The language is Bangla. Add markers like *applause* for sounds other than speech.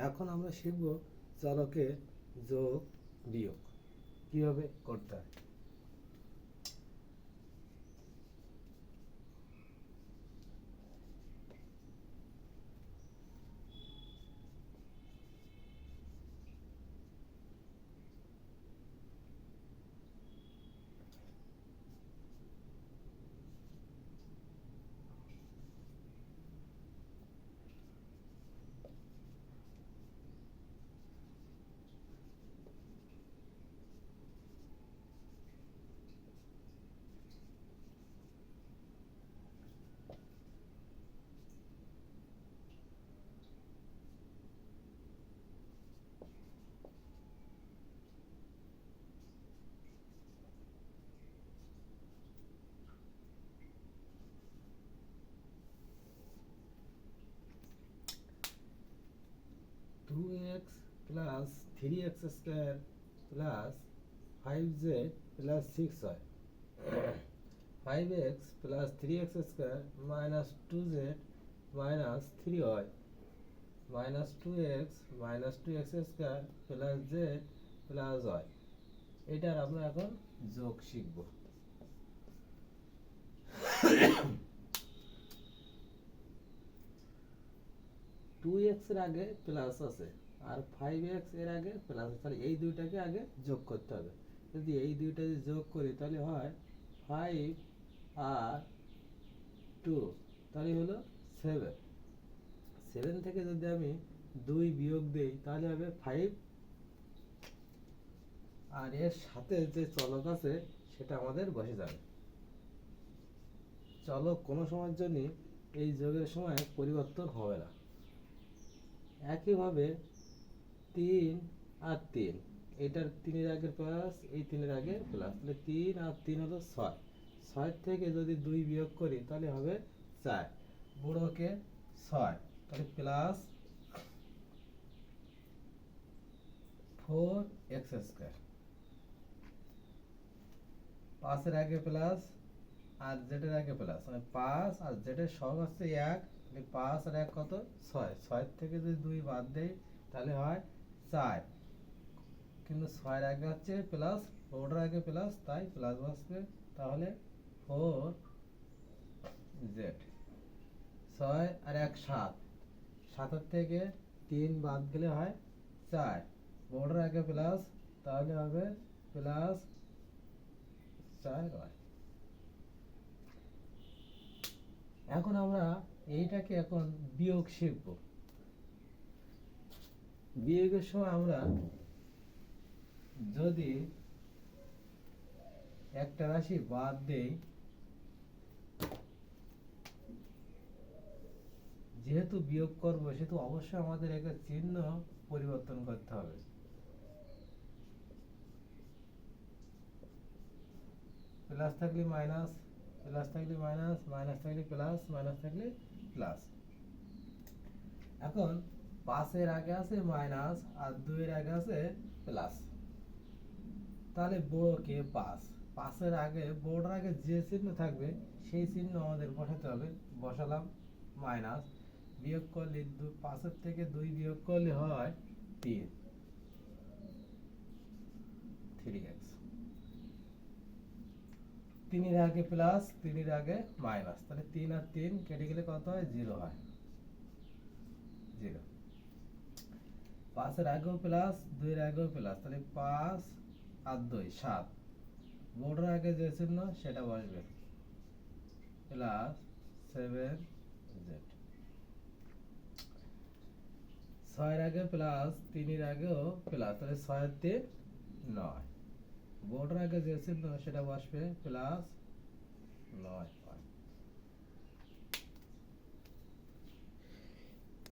এখন আমরা শিখব চলকে যোগ বিয়োগ। কীভাবে করতে হয় two X plus three X square plus five Z plus six হয় five X plus three X square minus two Z minus three হয় minus two X minus two X square plus Z plus হয় এটার আমরা এখন যোগ শিখব। *coughs* টু এক্সের আগে প্লাস আছে। আর ফাইভ এক্সের আগে প্লাস তাহলে এই দুইটাকে আগে যোগ করতে হবে। যদি এই দুইটা যদি যোগ করি, তাহলে হয় ফাইভ আর টু তাহলে হলো সেভেন সেভেন থেকে যদি আমি দুই বিয়োগ দেই, তাহলে হবে ফাইভ আর এর সাথে যে চলক আছে, সেটা আমাদের বসে যাবে। চলক কোনো সময়ের জন্য এই যোগের সময় পরিবর্তন হবে না। একইভাবে তিন আর তিন। এটার তিনের আগে প্লাস এই তিনের আগে প্লাস তাহলে তিন আর তিন হলো ছয়। ছয় থেকে যদি দুই বিয়োগ করি, তাহলে হবে চার। বুড়োকে ছয়। তাহলে প্লাস ফোর এক্স স্কোয়ার পাঁচের আগে প্লাস আর জেডের আগে প্লাস মানে পাঁচ আর জেডের সব হচ্ছে এক। পাঁচ আর এক কত? ছয়। ছয় থেকে যদি দুই বাদ দেই, তাহলে হয় চার কিন্তু ছয়ের আগে হচ্ছে প্লাস ফোরের আগে প্লাস তাই প্লাস বসবে তাহলে ফোর জেড ছয় আর এক সাত। সাতের থেকে তিন বাদ গেলে হয় চার। বোর্ডের আগে প্লাস তাহলে হবে প্লাস চার এখন আমরা এইটাকে এখন বিয়োগ শিখব। বিয়োগের সময় আমরা যদি একটা রাশি বাদ দেই, যেহেতু বিয়োগ করব, সেহেতু অবশ্যই আমাদের একটা চিহ্ন পরিবর্তন করতে হবে। প্লাস থাকলে মাইনাস, প্লাস থাকলে মাইনাস মাইনাস থাকলে প্লাস, মাইনাস থাকলে প্লাস। এখন পাঁচের আগে আছে মাইনাস আর দুইয়ের আগে আছে প্লাস। তাহলে বড়কে পাঁচ। পাঁচের আগে, বড়ের আগে যে চিহ্ন থাকবে, সেই চিহ্ন আমাদের বসাতে হবে। বসালাম মাইনাস। বিয়োগ করলে পাঁচের থেকে দুই বিয়োগ করলে হয় তিন। Three X. তিনের আগে প্লাস, তিনের আগে মাইনাস। তাহলে তিন আর তিন কেটে গেলে কত হয়? জিরো হয়। জিরো। পাঁচের আগেও প্লাস দুইয়ের আগেও প্লাস তাহলে পাঁচ আর দুই, সাত। বোর্ডের আগে যে চিহ্ন, সেটা বসবে। প্লাস সেভেন জেড ছয়ের আগে প্লাস তিনের আগেও প্লাস তাহলে ছয়ের তিন, নয়। বোর্ডের আগে যে চিহ্ন, সেটা বসবে প্লাস নয়।